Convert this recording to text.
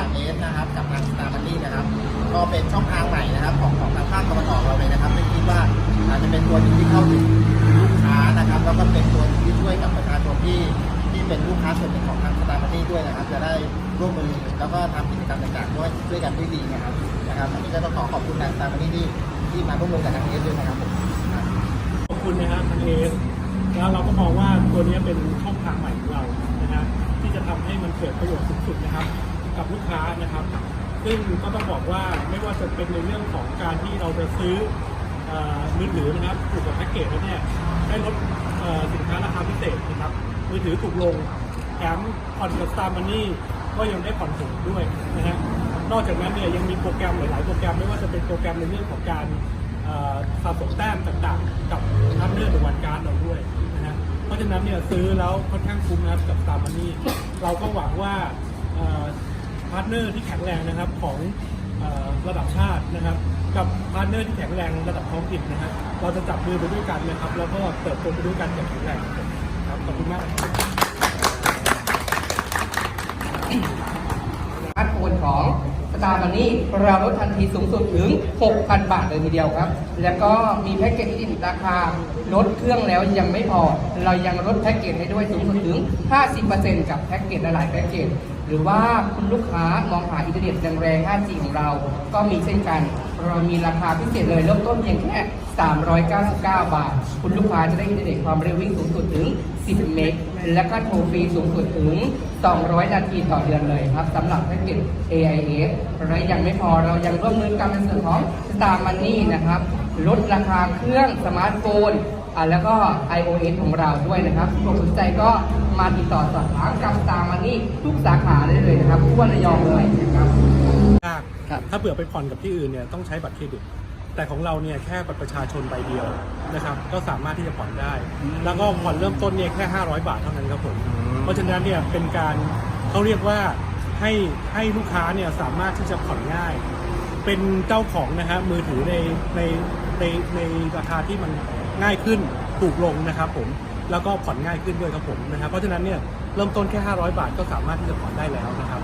ระหว่างเอสนะครับกับทางสตาร์บันนี่นะครับ ก็เป็นช่องทางใหม่นะครับ ของของทางภาคตะวันออกเราเลยนะครับไม่คิดว่าอาจจะเป็นตัวหนึ่งที่เข้าถึงลูกค้านะครับแล้วก็เป็นตัวที่ช่วยกับประชาชนที่ที่เป็นลูกค้าส่วนหนึ่งของทางสตาร์บันนี่ด้วยนะครับ จะได้ร่วมมือแล้วก็ทำกิจกรรมต่างๆด้วยด้วยกันด้วยดีนะครับนะครับอันนี้ก็ต้องขอขอบคุณทางสตาร์บันนี่ที่ที่มาร่วมมือกับทางเอสด้วยนะครับผมขอบคุณนะครับทางเอสแล้วเราก็มองว่าตัวนี้เป็นช่องทางใหม่ของเรานะฮะที่จะทำให้มันเกิดประโยชน์สูงสุดนะครับ กับลูกค้านะครับ ซึ่งก็ต้องบอกว่าไม่ว่าจะเป็นในเรื่องของการที่เราจะซื้ออ่อมือถือนะครับถูกกับแพ็กเกจแล้วเนี่ยได้ลดสินค้าราคาพิเศษนะครับมือถือถูกลงแถมผ่อนกับสตาร์มันนี่ก็ยังได้ผ่อนถูกด้วยนะฮะนอกจากนั้นเนี่ยยังมีโปรแกรมหลาย ๆ โปรแกรมไม่ว่าจะเป็นโปรแกรมในเรื่องของการสะสมแต้มต่าง ๆ กับทัพเลือดในวันการเราด้วยนะฮะเพราะฉะนั้นเนี่ยซื้อแล้วค่อนข้างคุ้มนะครับกับตามมันนี่เราก็หวังว่า พาร์ทเนอร์ที่แข็งแรงนะครับของอระดับชาตินะครับ กับพาร์ทเนอร์ที่แข็งแรงระดับท้องถิ่นนะฮะเราจะจับมือไปด้วยกันนะครับ แล้วก็เติบโตไปด้วยกันอย่างแข็งแรงครับขอบคุณมากการ์ทโฟนของสตาร์มันนี่เราลดทันทีสูงสุดถึง 6,000 บาทเลยทีเดียวครับ แล้วก็มีแพ็กเกจที่ราคาลดเครื่องแล้วยังไม่พอ เรายังลดแพ็กเกจให้ด้วยสูงสุดถึง 50%กับแพ็กเกจหลายๆแพ็กเกจ หรือว่าคุณลูกค้ามองหาอินเทอร์เน็ตแรง 5G ของเรา ก็มีเช่นกัน เรามีราคาพิเศษเลยเริ่มต้นเพียงแค่ 399 บาท คุณลูกค้าจะได้อินเทอร์เน็ตความเร็ววิ่งสูงสุดถึง 10 เมกและก็โทรฟรีสูงสุดถึง 200 นาทีต่อเดือนเลยครับสำหรับแพ็กเกจ AIS และยังไม่พอเรายังร่วมมือกันในส่วนของ Star Money นะครับลดราคาเครื่องสมาร์ทโฟน อ่าแล้วก็ iOS ของเราด้วยนะครับใครสนใจก็มาติดต่อสอบถามกับ Star Money ทุกสาขาได้เลยนะครับทั่วระยองเลยนะครับ ยากครับ ถ้าเผื่อไปผ่อนกับที่อื่นเนี่ยต้องใช้บัตรเครดิต แต่ของเราเนี่ยแค่บัตรประชาชนใบเดียวนะครับ ก็สามารถที่จะผ่อนได้ แล้วก็ผ่อนเริ่มต้นเนี่ยแค่ 500 บาทเท่านั้นครับผม เพราะฉะนั้นเนี่ยเป็นการเขาเรียกว่าให้ให้ลูกค้าเนี่ยสามารถที่จะผ่อนง่าย เป็นเจ้าของนะฮะมือถือในในในในราคาที่มัน ง่ายขึ้นถูกลงนะครับผมแล้วก็ผ่อนง่ายขึ้นด้วยครับผมนะครับเพราะฉะนั้นเนี่ยเริ่มต้นแค่ 500 บาทก็สามารถที่จะผ่อนได้แล้วนะครับ